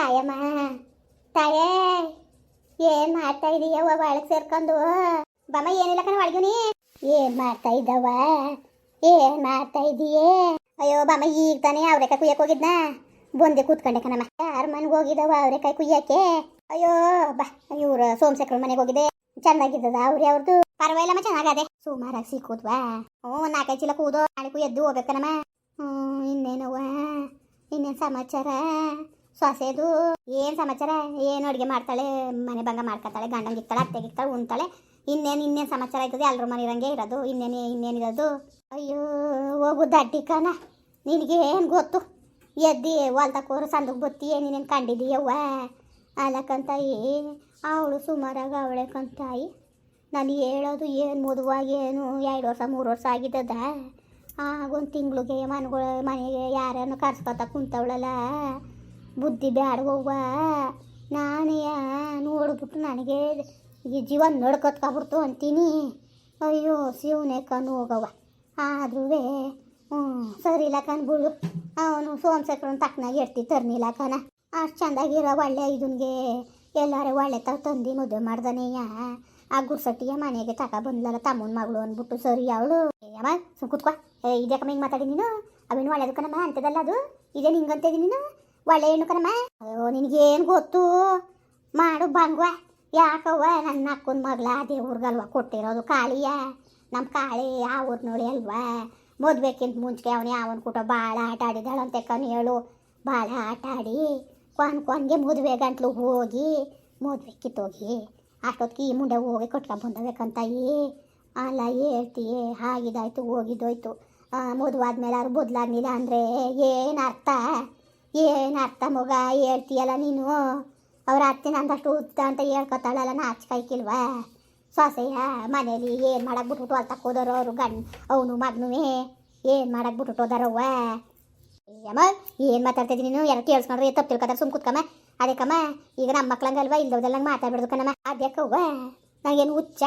ತಾಯಮ್ಮ, ತಾಯೇ, ಏನ್ ಮಾಡ್ತಾ ಇದೀಯವ್ವ ಒಳಗ್ ಸೇರ್ಕೊಂಡು. ಬಮ್ಮ, ಏನಿಲ್ಲ ಕಣ ಒಳಗಿನಿ ಏನ್ ಮಾಡ್ತಾ ಇದ್ದವ ಏನ್ ಮಾಡ್ತಾ ಇದೀಯೇ? ಅಯ್ಯೋ, ಬಮ್ಮ, ಈಗ ತಾನೇ ಅವ್ರೆಕಾಯಿ ಕುಯ್ಯಕ್ ಹೋಗಿದ್ನ. ಬಂದೆ ಕೂತ್ಕೊಂಡೆ ಕಣಮ್ಮ. ಯಾರ ಮನೆಗೆ ಹೋಗಿದವ ಅವ್ರೆಕಾಯಿ ಕುಯ್ಯಕ್ಕೆ. ಅಯ್ಯೋ, ಬಾ, ಇವ್ರ ಸೋಮಶೇಖರ ಮನೆಗೆ ಹೋಗಿದೆ. ಚೆನ್ನಾಗಿದ್ದದ ಅವ್ರಿ ಅವ್ರದ್ದು ಪರವಾಗಿಲ್ಲಮ್ಮ ಚೆನ್ನಾಗದೆ. ಸುಮಾರಾಗಿ ಸಿಕ್ಕುದ್ವಾ? ಹ್ಞೂ ನಾಲ್ಕೈದು ಚೀಲ ಕೂದೋ, ನಾಳೆ ಎದ್ದು ಹೋಗ್ಬೇಕನಮ್ಮ ಹ್ಞೂ, ಇನ್ನೇನವ್ವ? ಇನ್ನೇನು ಸಮಾಚಾರ? ಸೊಸೆದು ಏನು ಸಮಾಚಾರ? ಏನು ಅಡುಗೆ ಮಾಡ್ತಾಳೆ? ಮನೆ ಭಂಗ ಮಾಡ್ಕೊತಾಳೆ ಗಂಡಂಗಿರ್ತಾಳೆ ಅತ್ತೆಗಿರ್ತಾಳೆ ಉಣ್ತಾಳೆ. ಇನ್ನೇನು ಇನ್ನೇನು ಸಮಾಚಾರ ಆಯ್ತದೆ? ಎಲ್ಲರ ಮನೆ ಇರಂಗೆ ಇರೋದು. ಇನ್ನೇನು ಇನ್ನೇನಿರೋದು ಅಯ್ಯೋ, ಹೋಗು ದಡ್ಡಿ ನಿನಗೆ ಏನು ಗೊತ್ತು? ಎದ್ದಿ ಹೊಲ್ದಕ್ಕೋರು ಸಂದಕ್ಕೆ ಬತ್ತಿ ನೀನೇನು ಕಂಡಿದ್ದೀಯವ್ವ? ಅಲ್ಲಕ್ಕಂತಾಯಿ ಅವಳು ಸುಮಾರಾಗ ಅವಳೆ ಕಂತಾಯಿ. ನಾನು ಹೇಳೋದು ಏನು ಮದುವಾಗಿ ಏನು ಎರಡು ವರ್ಷ, ಮೂರು ವರ್ಷ ಆಗಿದ್ದದ? ಆಗೊಂದು ತಿಂಗಳಿಗೆ ಮನೆಗಳು ಮನೆಗೆ ಯಾರನ್ನು ಕರ್ಸ್ಕೊತ ಕುಂತವಳಲ್ಲ? ಬುದ್ಧಿ ಬ್ಯಾಡ್ಗವ್ವ ನಾನೇ ನೋಡ್ಬಿಟ್ಟು ನನಗೆ ಈ ಜೀವ ನಡ್ಕೊತ್ಕೊಬಿಡ್ತು ಅಂತೀನಿ. ಅಯ್ಯೋ, ಶಿವನೇ ಕಣ್ಣು ಹೋಗವ ಆದ್ರೂ ಹ್ಞೂ ಸರಿ ಇಲ್ಲ ಕಣ್ಬಿಡು ಅವನು ಸೋಮಶೇಖರನ್ ತಕ್ಕನಾಗಿ ಎಡ್ತಿ ತರ್ನಿಲ್ಲ ಕಣ. ಅಷ್ಟು ಚೆಂದಾಗಿರೋ ಒಳ್ಳೆ ಇದನ್ಗೆ ಎಲ್ಲಾರೇ ಒಳ್ಳೆ ತಾವು ತಂದು ಮದುವೆ ಮಾಡ್ದನೇಯ ಆ ಗುರ್ಸಟ್ಟಿಗೆ ಮನೆಗೆ ತಕ ಬಂದ್ಲಲ್ಲ ತಮ್ಮನ ಮಗಳು ಅಂದ್ಬಿಟ್ಟು, ಸರಿ ಅವಳು. ಅಮ್ಮ ಸುಮ್ ಕುತ್ಕೋ ಹಿಂಗೆ ಮಾತಾಡಿ ನೀನು? ಅವೇನು ಒಳ್ಳೇದು ಕಣಮ್ಮ ಅಂತದಲ್ಲ ಅದು? ಇದೇನು ನಿಂಗಂತಿದಿ ನೀನು? ಒಳ್ಳೆ ಹೆಣ್ಣು ಕಣಮ್ಮ. ಅಯ್ಯೋ, ನಿನಗೇನು ಗೊತ್ತು? ಮಾಡು ಬಂಗ್ವ. ಯಾಕವ್ವ? ನನ್ನ ಅಕ್ಕನ ಮಗಳ ದೇವ್ರಿಗಲ್ವ ಕೊಟ್ಟಿರೋದು ಕಾಳಿಯ? ನಮ್ಮ ಕಾಳಿ ಆ ನೋಡಿ ಅಲ್ವಾ? ಮದ್ವೆಕ್ಕಿಂತ ಮುಂಚೆ ಅವನೇ ಅವನ ಕೂಟ ಭಾಳ ಆಟ ಆಡಿದಾಳಂತೆ ಹೇಳು. ಭಾಳ ಆಟ ಆಡಿ ಕೊನ್ ಕೊನ್ಗೆ ಮದುವೆ ಗಂಟ್ಲು ಹೋಗಿ ಮದುವೆ ಕಿತ್ತೋಗಿ ಅಷ್ಟೊತ್ತಿಗೆ ಈ ಮುಂಡೆ ಹೋಗಿ ಕಟ್ಕೊಂಡ್ ಈ ಅಲ್ಲ ಹೇಳ್ತೀಯೇ ಹಾಗಿದಾಯ್ತು, ಹೋಗಿದ್ದೋಯ್ತು. ಮದುವಾದ್ಮೇಲೆ ಅವ್ರು ಬದಲಾಗ್ಲಿಲ್ಲ ಅಂದರೆ ಏನು ಅರ್ಥ? ಏನು ಅರ್ಥ ಮಗ, ಹೇಳ್ತೀಯಲ್ಲ ನೀನು? ಅವ್ರ ಅತ್ತೆ ನಂದಷ್ಟು ಉತ್ತ ಅಂತ ಹೇಳ್ಕೊತಾಳಲ್ಲ ನಾಚಿಕಾಯ್ಕಿಲ್ವಾ ಸೊಸೆಯ ಮನೇಲಿ ಏನು ಮಾಡಕ್ ಬಿಟ್ಬಿಟ್ಟು ಅಲ್ಲಿ ತಕ್ಕೋದಾರೋ ಅವರು ಗಂಡ, ಅವನು ಮಗನುವೇ? ಏನು ಮಾಡಕ್ ಬಿಟ್ಬಿಟ್ಟು ಹೋದಾರವ್ವ ಅಮ್ಮ, ಏನು ಮಾತಾಡ್ತಿದ್ದೀನಿ ನೀನು? ಯಾರು ಕೇಳಿಸ್ಕೊಂಡ್ರೆ ತಪ್ಪು ತಿಳ್ಕೊತಾರೆ? ಸುಮ್ ಕುತ್ಕಮ್ಮ. ಅದಕ್ಕಮ್ಮ, ಈಗ ನಮ್ಮ ಮಕ್ಳಂಗಲ್ವಾ? ಇಲ್ದವ್ದೆಲ್ಲ ಮಾತಾಡ್ಬಿಡ್ದು ಕಣಮ್ಮ. ಅದ್ಯಾಕವ್ವ? ನಂಗೇನು ಹುಚ್ಚ?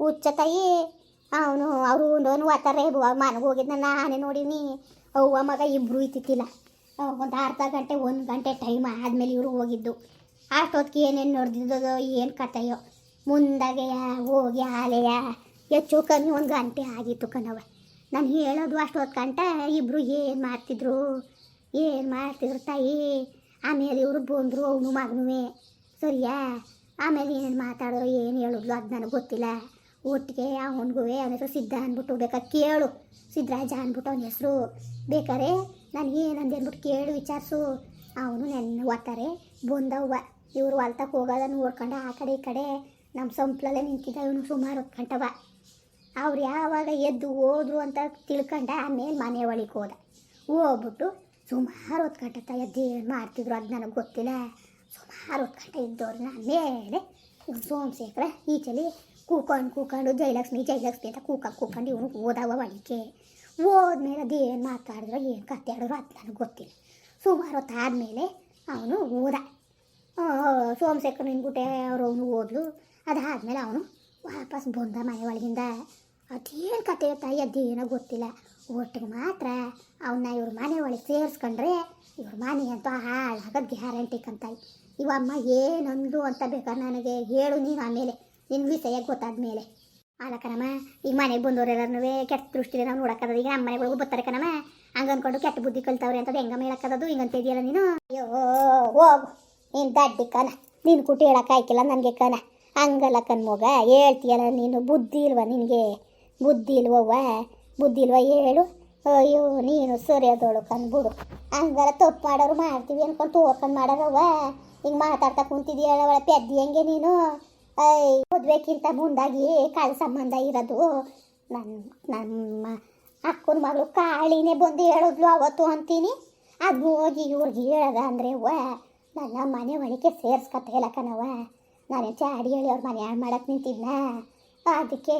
ಹುಚ್ಚ ತಾಯಿ. ಅವನು, ಅವರು ಉಂಡೋನು ಓದ್ತಾರೆ ಮನೆಗೆ ಹೋಗಿದ್ನ ನಾನೇ ನೋಡೀನಿ. ಅವ್ವ ಮಗ ಇಬ್ಬರು ಇತ್ತಿತ್ತಿಲ್ಲ ಒಂದು ಅರ್ಧ ಗಂಟೆ, ಒಂದು ಗಂಟೆ ಟೈಮ್ ಆದಮೇಲೆ ಇವರು ಹೋಗಿದ್ದು. ಅಷ್ಟೊತ್ತಿಗೆ ಏನೇನು ನೋಡ್ದಿದ್ದೋ ಏನು ಕತೆಯೋ ಮುಂದಾಗೆಯ ಹೋಗಿ ಆಲೆಯ ಹೆಚ್ಚು ಕಮ್ಮಿ ಒಂದು ಗಂಟೆ ಆಗಿತ್ತು ಕಣವ ನಾನು ಹೇಳೋದು ಅಷ್ಟೊತ್ತು ಗಂಟೆ ಇಬ್ಬರು ಏನು ಮಾಡ್ತಿದ್ರು ಏನು ಮಾಡ್ತಿದ್ರು ತಾಯಿ? ಆಮೇಲೆ ಇವರು ಬಂದರು, ಅವನು ಮಗನೂ ಸರಿಯಾ? ಆಮೇಲೆ ಏನೇನು ಮಾತಾಡೋ ಏನು ಹೇಳಿದ್ಲು ಅದು ನನಗೆ ಗೊತ್ತಿಲ್ಲ. ಒಟ್ಟಿಗೆ ಅವನಿಗೂ ಅವನ ಹೆಸರು ಸಿದ್ಧ ಅಂದ್ಬಿಟ್ಟು ಬೇಕಾ ಕೇಳು. ಸಿದ್ಧರಾಜ ಅಂದ್ಬಿಟ್ಟು ಅವನ ಹೆಸರು. ಬೇಕಾರೆ ನನಗೆ ಏನಂದೆ ಅಂದ್ಬಿಟ್ಟು ಕೇಳಿ ವಿಚಾರಿಸು. ಅವನು ನೆನ್ನ ಓದ್ತಾರೆ. ಬಂದವ್ವ ಇವರು ಹೊಲ್ತಕ್ಕೆ ಹೋಗೋದ ನೋಡ್ಕೊಂಡು ಆ ಕಡೆ ಈ ಕಡೆ ನಮ್ಮ ಸಂಪ್ಲಲ್ಲೇ ನಿಂತಿದ್ದ ಇವನು ಸುಮಾರು ಗಂಟವ. ಅವ್ರು ಯಾವಾಗ ಎದ್ದು ಹೋದ್ರು ಅಂತ ತಿಳ್ಕೊಂಡ ಆಮೇಲೆ ಮನೆ ಒಳಗೆ ಹೋದ. ಹೋಗ್ಬಿಟ್ಟು ಸುಮಾರು ಹೊತ್ತು ಗಂಟೆ ಎದ್ದು ಏನು ಮಾಡ್ತಿದ್ರು ಅದು ನನಗೆ ಗೊತ್ತಿಲ್ಲ. ಸುಮಾರು ಗಂಟೆ ಇದ್ದವ್ರನ್ನ ಮೇಲೆ ಸೋಮಶೇಖರ ಈಚಲಿ ಕೂಕೊಂಡು ಕೂಕೊಂಡು ಜಯಲಕ್ಷ್ಮಿ ಜಯಲಕ್ಷ್ಮಿ ಅಂತ ಕೂಕ ಕೂಕೊಂಡು ಇವನು ಓದವ ಒಳಗೆ. ಹೋದ್ಮೇಲೆ ಅದು ಏನು ಮಾತಾಡಿದ್ರು ಏನು ಕತೆ ಆಡಿದ್ರು ಅದು ನನಗೆ ಗೊತ್ತಿಲ್ಲ. ಸುಮಾರು ಹೊತ್ತು ಆದಮೇಲೆ ಅವನು ಓದ. ಸೋಮಶೇಖರ್ ನಿನ್ಬಿಟ್ಟೆ ಅವರು ಅವನು ಓದ್ಲು. ಅದಾದಮೇಲೆ ಅವನು ವಾಪಸ್ ಬಂದ ಮನೆ ಒಳಗಿಂದ. ಅದೇನು ಕತೆ ತಾಯಿ ಅದೇನೋ ಗೊತ್ತಿಲ್ಲ. ಒಟ್ಟಿಗೆ ಮಾತ್ರ ಅವನ್ನ ಇವ್ರ ಮನೆ ಒಳಗೆ ಸೇರಿಸ್ಕೊಂಡ್ರೆ ಇವ್ರ ಮನೆ ಅಂತ ಹಾಳಾಗೋದು ಗ್ಯಾರಂಟಿ ಕಂತಾಯಿ. ಇವಮ್ಮ ಏನಂದು ಅಂತ ಬೇಕಾದ್ರೆ ನನಗೆ? ಹೇಳು ನೀನು ಆಮೇಲೆ. ನಿನ್ನ ವಿಷಯ ಗೊತ್ತಾದ ಮೇಲೆ ಅಲ್ಲ ಕಣಮ್ಮ, ಈಗ ಮನೆಗೆ ಬಂದವರೆಲ್ಲರೂ ಕೆಟ್ಟ ದೃಷ್ಟಿಲಿ ನಾವು ನೋಡಕ್ಕದ ಈಗ ನಮ್ಮ ಮನೆಗಳಿಗೂ ಬರ್ತಾರೆ ಕಣಮ್ಮ. ಹಂಗೆ ಅನ್ಕೊಂಡು ಕೆಟ್ಟ ಬುದ್ಧಿ ಕಲ್ತವ್ರೆ ಅಂತ ಹೆಂಗ ಹೇಳಕ್ಕದದು ಹಿಂಗಂತ ಇದೆಯಲ್ಲ ನೀನು? ಅಯ್ಯೋ, ಹೋಗು. ನೀನು ದಡ್ಡಿ ಕಣ. ನೀನು ಕುಟಿ ಹೇಳಕ್ಕೆ ಆಯ್ಕಿಲ್ಲ ನನಗೆ ಕಣ. ಹಂಗಲ್ಲ ಕಣ್ಮಗ, ಹೇಳ್ತೀಯಲ್ಲ ನೀನು? ಬುದ್ಧಿ ಇಲ್ವ ನಿನಗೆ? ಬುದ್ಧಿ ಇಲ್ವವ್ವ? ಬುದ್ಧಿ ಇಲ್ವ ಹೇಳು? ಅಯ್ಯೋ, ನೀನು ಸರಿಯಾದೋಳು ಕಂದ್ಬಿಡು ಹಂಗಲ್ಲ ತಪ್ಪು ಮಾಡೋರು ಮಾಡ್ತೀವಿ ಅನ್ಕೊಂಡು ತೋರ್ಕೊಂಡು ಮಾಡೋರವ್ವ. ಹಿಂಗೆ ಮಾತಾಡ್ತಾ ಕುಂತಿದ್ಯಾಳವಳ ಪೆದ್ದಿ ಹೆಂಗೆ ನೀನು? ಐ ಮದ್ವೆಕ್ಕಿಂತ ಮುಂದಾಗಿ ಕಾಲ ಸಂಬಂಧ ಇರೋದು. ನನ್ನ ನಮ್ಮ ಅಕ್ಕನ ಮಗಳು ಕಾಳಿನೇ ಬಂದು ಹೇಳಿದ್ಲು ಅವತ್ತು ಅಂತೀನಿ. ಅದು ಹೋಗಿ ಇವ್ರಿಗೆ ಹೇಳದ ಅಂದರೆ, ವ, ನನ್ನ ಮನೆ ಒಳಗೆ ಸೇರ್ಸ್ಕತ್ತ ಹೇಳಕ್ಕನವ ನಾನು ಚಾಡಿ ಹೇಳಿ ಅವ್ರ ಮನೆ ಹಾಳು ಮಾಡಕ್ಕೆ ನಿಂತಿದ್ನ. ಅದಕ್ಕೆ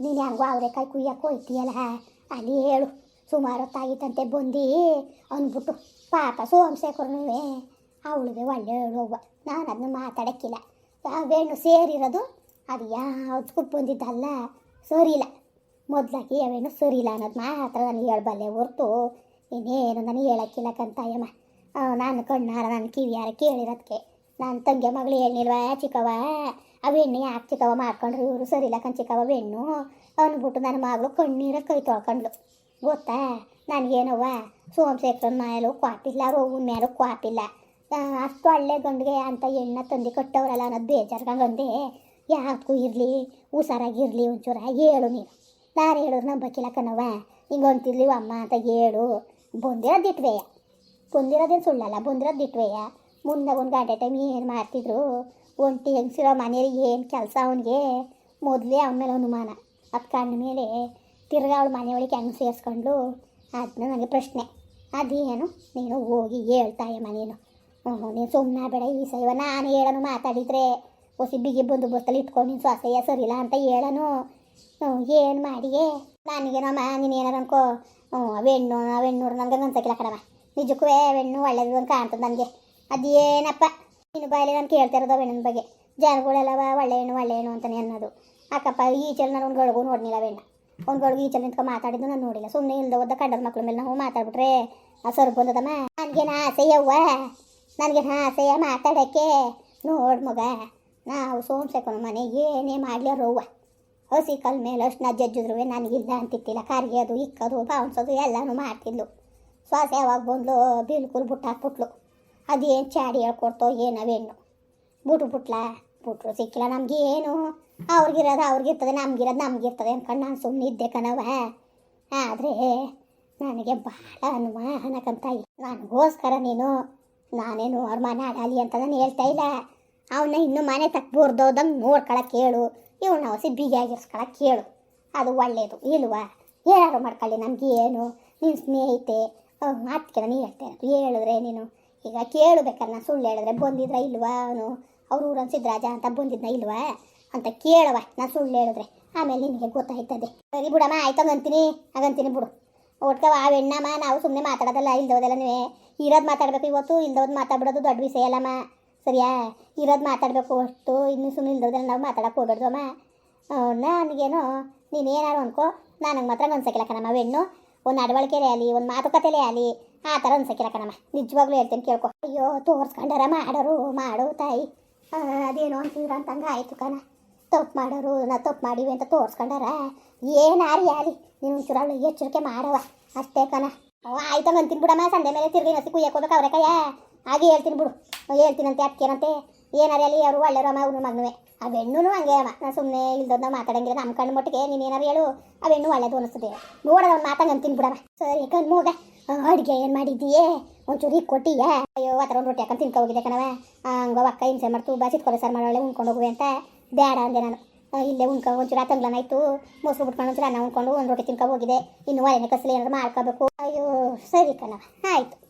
ನೀನು ಹೆಂಗೋ ಅವರೆಕಾಯಿ ಕುಯ್ಯಕ್ಕೆ ಹೋಯ್ತೀಯಲ್ಲ, ಅಲ್ಲಿ ಹೇಳು. ಸುಮಾರು ಹೊತ್ತಾಗಿತ್ತಂತೆ ಬಂದು ಅಂದ್ಬಿಟ್ಟು ಪಾಪ ಸೋಮಶೇಖರನುವೆ, ಅವಳಿಗೆ ಒಳ್ಳೆ ಹೇಳುವ ನಾನು ಅದನ್ನ ಮಾತಾಡೋಕ್ಕಿಲ್ಲ. ಅವೇನು ಸೇರಿರೋದು ಅದು ಯಾವುದಕ್ಕೂ ಬಂದಿದ್ದಲ್ಲ ಸರಿಯಿಲ್ಲ. ಮೊದಲಾಗಿ ಅವೇನು ಸರಿಲ್ಲ ಅನ್ನೋದು ಮಾತ್ರ ನನಗೆ ಹೇಳಬಲ್ಲೆ ಹೊರ್ತು. ಇನ್ನೇನು ನನಗೆ ಹೇಳೋಕ್ಕಿಲ್ಲ ಕಂತಾಯಮ್ಮ. ನಾನು ಕಣ್ಣಾರ ನನ್ನ ಕಿವಿಯಾರ ಕೇಳಿರೋದಕ್ಕೆ ನನ್ನ ತಂಗಿ ಮಗಳು ಹೇಳಿಲ್ವ ಚಿಕ್ಕವ ಆ ಯಾಕೆ ಚಿಕ್ಕವ ಮಾಡ್ಕೊಂಡ್ರು? ಇವರು ಸರಿ ಇಲ್ಲ ಕಣ್ ಚಿಕ್ಕವ ಬೆಣ್ಣು ಅಂದ್ಬಿಟ್ಟು ನನ್ನ ಮಗಳು ಕಣ್ಣೀರ ಕೈ ತೊಳ್ಕೊಂಡ್ಳು. ಗೊತ್ತಾ? ನನಗೇನವ್ವ? ಸೋಮಶೇಖರನ ಮೇಲೂ ಕ್ವಾಪಿಲ್ಲ ರೋಗನ ಮೇಲೂ ಕ್ವಾಪಿಲ್ಲ. ಅಷ್ಟು ಒಳ್ಳೆ ಗಂಡಿಗೆ ಅಂತ ಎಣ್ಣೆ ತಂದು ಕಟ್ಟವ್ರಲ್ಲ ಅನ್ನೋದು ಬೇಜಾರ್ಗಂಗಂದೆ ಯಾಕೂ ಇರಲಿ, ಹುಷಾರಾಗಿರಲಿ ಒಂಚೂರ ಹೇಳು ನೀನು. ನಾನು ಹೇಳಿದ್ರು ನಂಬಕ್ಕಿಲ್ಲ ಕಣವ ಹಿಂಗೆ ಅಮ್ಮ ಅಂತ ಹೇಳು. ಬಂದಿರೋದು ಇಟ್ವೆಯ. ಬಂದಿರೋದೇನು ಸುಳ್ಳಲ್ಲ, ಬಂದಿರೋದು ಇಟ್ವೆಯ. ಮುಂದೆ ಒಂದು ಗಂಟೆ ಟೈಮ್ ಏನು ಮಾಡ್ತಿದ್ರು? ಒಂಟಿ ಹೆಂಗ್ಸಿರೋ ಮನೆಯವ್ರಿಗೆ ಏನು ಕೆಲಸ ಅವನಿಗೆ? ಮೊದಲೇ ಅವನ ಮೇಲೆ ಅನುಮಾನ. ಅದು ಕಂಡ ಮೇಲೆ ತಿರ್ಗಾ ಅವಳು ಮನೆಯೊಳಗೆ ಹೆಂಗೆ ಸೇರಿಸ್ಕೊಂಡ್ಲು? ಅದನ್ನ ನನಗೆ ಪ್ರಶ್ನೆ. ಅದೇನು? ನೀನು ಹೋಗಿ ಹೇಳ್ತಾಯ ನೀನು ನೀನು ಸುಮ್ಮನೆ ಬೇಡ ಈ ಸೈವ ನಾನು ಹೇಳೋನು ಮಾತಾಡಿದ್ರೆ ಹೊಸಿ ಬಿಗಿ ಬಂದು ಬಸ್ತಲ್ಲಿ ಇಟ್ಕೊಂಡು ನೀನು ಸೊಸೆಯ ಸರಿಲ್ಲ ಅಂತ ಹೇಳನು. ಏನು ಮಾಡಿಯೇ ನನಗೇನಮ್ಮ ನೀನು ಏನಾರ ಅನ್ಕೋ. ಅವೆಣ್ಣು ಅವೆಣ್ಣೂರು ವೆಣ್ಣೂರು ನನಗೆ ಅನ್ಸಕ್ಕಿಲ್ಲ ಕಣಮ್ಮ ನಿಜಕ್ಕೂ ವೆಣ್ಣು ಒಳ್ಳೇದು ಅಂತ ಕಾಣ್ತದೆ ನನಗೆ. ಅದೇನಪ್ಪ? ನೀನು ಬಾಯಲ್ಲಿ ನಾನು ಕೇಳ್ತಾ ಇರೋದು ವೆಣ್ಣಿನ ಬಗ್ಗೆ. ಜನಗಳೆಲ್ಲವ ಒಳ್ಳೆ ಹೆಣ್ಣು ಒಳ್ಳೆ ಹೆಣ್ಣು ಅಂತಲೇ ಅನ್ನೋದು. ಅಕ್ಕಪ್ಪ ಈಚೆಲ್ಲ ನಾನು ಒಂದು ಗೊಳಗೂ ನೋಡಿಲ್ಲ ವೆಣ್ಣ ಒಂದು ಈ ಈಚೆಲ್ಲ ನಿಂತ್ಕೊಂಡು ಮಾತಾಡಿದ್ದು ನಾನು ನೋಡಿಲ್ಲ. ಸುಮ್ಮನೆ ಇಲ್ಲದ ಓದ ಕಂಡದ ಮಕ್ಳ ಮೇಲೆ ನಾವು ಮಾತಾಡ್ಬಿಟ್ರೆ ಆ ಸರ್ ಬಂದದಮ್ಮ. ನನಗೇನು ಆಸೆಯವ್ವ ನನಗೆ ನನಗೇನು ಆಸೆಯ ಮಾತಾಡೋಕ್ಕೆ? ನೋಡು ಮಗ. ನಾವು ಸೋಮ್ಸೆಕನ ಮನೆ ಏನೇ ಮಾಡಲಿ ರೋವ ಹಸಿ ಕಲ್ ಮೇಲೆ ಅಷ್ಟು ನಾ ಜಜ್ಜಿದ್ರು ನನಗಿಲ್ಲ ಅಂತಿತ್ತಿಲ್ಲ ಕರಿಯೋದು ಇಕ್ಕೋದು ಬಾವ್ಸೋದು ಎಲ್ಲನೂ ಮಾಡ್ತಿದ್ಲು. ಶ್ವಾಸ ಯಾವಾಗ ಬಂದ್ಲು ಬಿಲ್ಕುಲ್ ಬುಟ್ಟಾಕ್ಬಿಟ್ಲು ಅದೇನು ಚಾಡಿ ಹೇಳ್ಕೊಡ್ತೋ ಏನವೇನು ಬುಟ್ಟು ಬುಟ್ಲ? ಬಿಟ್ರು ಸಿಕ್ಕಿಲ್ಲ ನಮ್ಗೆ ಏನು ಅವ್ರಿಗಿರೋದು ಅವ್ರಿಗಿರ್ತದೆ, ನಮ್ಗಿರೋದು ನಮ್ಗಿರ್ತದೆ ಅಂದ್ಕೊಂಡು ನಾನು ಸುಮ್ಮನೆ ಇದ್ದೆ ಕಣವ ಆದರೆ ನನಗೆ ಭಾಳ ಅನುಮಾನಕ್ಕಂತಾಯಿ ನನಗೋಸ್ಕರ ನೀನು, ನಾನೇನು ಅವ್ರ ಮನೆ ಆಡಲಿ ಅಂತ ನಾನು ಹೇಳ್ತಾ ಇಲ್ಲ. ಅವನ್ನ ಇನ್ನೂ ಮನೆ ತಕ್ಕ ಬೋರ್ದೋದಂಗೆ ನೋಡ್ಕೊಳಕ್ಕೆ ಹೇಳು ಇವನ್ನ ಹೊಸಿ ಬಿಗಿಯಾಗಿರ್ಸ್ಕೊಳಕ್ಕೆ ಹೇಳು. ಅದು ಒಳ್ಳೆಯದು ಇಲ್ವಾ? ಏನಾರು ಮಾಡ್ಕೊಳ್ಳಿ. ನಮ್ಗೆ ಏನು? ನಿನ್ನ ಸ್ನೇಹಿತೆ. ಮಾತಿಗೆ ನಾನು ಹೇಳ್ತಾ ಇರೋದು. ಹೇಳಿದ್ರೆ ನೀನು? ಈಗ ಕೇಳು ಬೇಕಾದ್ರೆ ನಾನು ಸುಳ್ಳು ಹೇಳಿದ್ರೆ ಬಂದಿದ್ರ ಇಲ್ವಾ ಅವನು? ಅವ್ರ ಊರನ್ ಅಂತ ಬಂದಿದ್ನ ಇಲ್ವಾ? ಅಂತ ಕೇಳವ. ನಾನು ಸುಳ್ಳು ಹೇಳಿದ್ರೆ. ಆಮೇಲೆ ನಿನಗೆ ಗೊತ್ತಾಯ್ತದೆ. ಸರಿ ಬಿಡಮ್ಮ, ಆಯ್ತು ಅಂತೀನಿ ಹಾಗಂತೀನಿ ಬಿಡು. ಒಟ್ಕವ ಆ ಹೆಣ್ಣಮ್ಮ, ನಾವು ಸುಮ್ಮನೆ ಮಾತಾಡೋದಲ್ಲ, ಇಲ್ದೋದೆಲ್ಲ ನೀವೇ. ಇರೋದು ಮಾತಾಡಬೇಕು ಇವತ್ತು, ಇಲ್ದೋದು ಮಾತಾಡ್ಬಿಡೋದು ದೊಡ್ಡ ವಿಷಯ ಅಲ್ಲಮ್ಮ. ಸರಿಯಾ? ಇರೋದು ಮಾತಾಡಬೇಕು ಅಷ್ಟು. ಇನ್ನು ಸುಮ್ಮನೆ ಇಲ್ದ್ರೆ ನಾವು ಮಾತಾಡಕ್ಕೆ ಹೋಗ್ಬಾರ್ದು ಅಮ್ಮ. ನನಗೇನು, ನೀನು ಏನಾರು ಅನ್ಕೋ. ನನಗೆ ಮಾತ್ರ ಅನ್ಸಕ್ಕಿಲ್ಲ ಕಣಮ್ಮ. ಹೆಣ್ಣು ಒಂದು ನಡವಳಿಕೆಲೇ ಆಗಲಿ, ಒಂದು ಮಾತುಕತೆಲೇ ಆಗಲಿ, ಆ ಥರ ಅನ್ಸಕ್ಕಿಲ್ಲ ಕಣಮ್ಮ. ನಿಜವಾಗ್ಲೂ ಹೇಳ್ತೀನಿ ಕೇಳ್ಕೊ. ಅಯ್ಯೋ, ತೋರಿಸ್ಕೊಂಡಾರ ಮಾಡೋರು, ಮಾಡು ತಾಯಿ. ಅದೇನು ಅಂತಿದ್ರ ಅಂತಂಗೆ ಆಯಿತು ಕಣ. ತಪ್ಪು ಮಾಡೋರು, ನಾ ತಪ್ಪು ಮಾಡೀವಿ ಅಂತ ತೋರಿಸ್ಕೊಂಡಾರ. ಏನಾರಿ ಆಲಿ ನೀನು ಒಂಚೂರು ಅವಳು ಎಚ್ಚರಿಕೆ ಮಾಡವ ಅಷ್ಟೇ ಕಣ. ಆಯ್ತು ಅಂತೀನಿ ಬಿಡಮ್ಮ. ಸಂಡೆ ಮೇಲೆ ತಿರ್ಗಿ ನಸಿ ಕುಯ್ಯಕ್ಕೆ ಹೋಗ್ಬೇಕು ಅವ್ರೆ ಕಯ್ಯ ಹಾಗೆ ಹೇಳ್ತೀನಿ ಬಿಡು. ಹೇಳ್ತೀನಂತೆ ಅದಕ್ಕೇನಂತೆ ಏನಾರ ಅಲ್ಲಿ ಅವರು ಒಳ್ಳೆಯವರು ಅಮ್ಮ ಅವ್ರ ಮಗನುವೆ. ಆ ಹೆಣ್ಣು ಹಂಗೆ ಅಮ್ಮ ನಾನು ಸುಮ್ಮನೆ ಇಲ್ದೋದ್ ಮಾತಾಡಂಗಿಲ್ಲ ನಮ್ಮ ಕಣ್ಣು ಮಟ್ಟಿಗೆ ನೀನು ಏನಾರು ಹೇಳು. ಆ ಹೆಣ್ಣು ಒಳ್ಳೇದು ಅನಿಸ್ತದೆ ನೋಡೋದು ಅವ್ನು ಮಾತಂಗೆ ಅಂತೀನಿ ಬಿಡಮ್ಮ ಸರಿ ಕಣ್ಣು ಮೂಗ. ಅಡುಗೆ ಏನು ಮಾಡಿದ್ದೀಯೇ? ಒಂಚೂರು ಈಗ ಕೊಟ್ಟಿಯಾ? ಅಯ್ಯೋ, ಆ ಥರ ಒಂದು ರೊಟ್ಟಿ ಹಾಕೊಂಡು ತಿನ್ಕೊ ಹೋಗಿದ್ದೆ ಕಣವ ಹಂಗ ಅಕ್ಕ ಹಿಂಸೆ ಮಾಡ್ತು. ಬಾಸಿತ್ ಕೊಲೆ ಸರ್ ಮಾಡೋಳೆ ಉಣ್ಕೊಂಡು ಹೋಗುವೆ ಅಂತ. ಬೇಡ ಅಂದೆ ನಾನು. ಇಲ್ಲೇ ಉಣ್ಕೊ, ಒಂಚೂರು ಆಯಿತು. ಮೊಸರು ಬಿಟ್ಕೊಂಡು ಒಂಚೂರು ಅನ್ನ ಉಣ್ಕೊಂಡು ಒಂದು ರೊಟ್ಟಿ ತಿನ್ಕೊ ಹೋಗಿದೆ. ಇನ್ನು ಒಲೆನೆ ಕಸಲಿ ಏನಾದ್ರು ಮಾಡ್ಕೋಬೇಕು. ಅಯ್ಯೋ, ಸರಿ ಕಣವ. ಆಯಿತು.